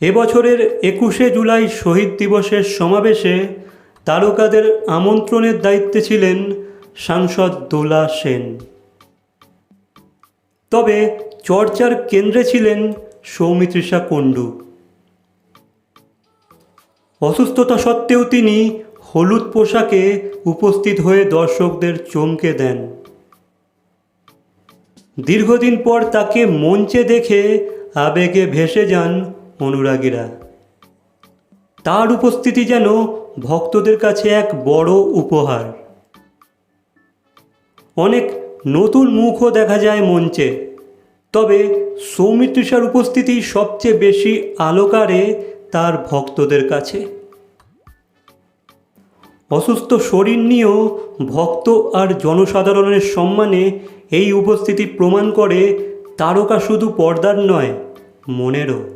এবছরের একুশে জুলাই শহীদ দিবসের সমাবেশে তারকাদের আমন্ত্রণের দায়িত্বে ছিলেন সাংসদ দোলা সেন। তবে চর্চার কেন্দ্রে ছিলেন সৌমিত্রিষা কুণ্ডু। অসুস্থতা সত্ত্বেও তিনি হলুদ পোশাকে উপস্থিত হয়ে দর্শকদের চমকে দেন। দীর্ঘদিন পর তাকে মঞ্চে দেখে আবেগে ভেসে যান অনুরাগীরা। তার উপস্থিতি যেন ভক্তদের কাছে এক বড় উপহার। অনেক নতুন মুখও দেখা যায় মঞ্চে, তবে সৌমিত্রিষার উপস্থিতি সবচেয়ে বেশি আলোকারে তার ভক্তদের কাছে। অসুস্থ শরীর নিয়েও ভক্ত আর জনসাধারণের সম্মানে এই উপস্থিতি প্রমাণ করে তারকা শুধু পর্দার নয়, মনেরও।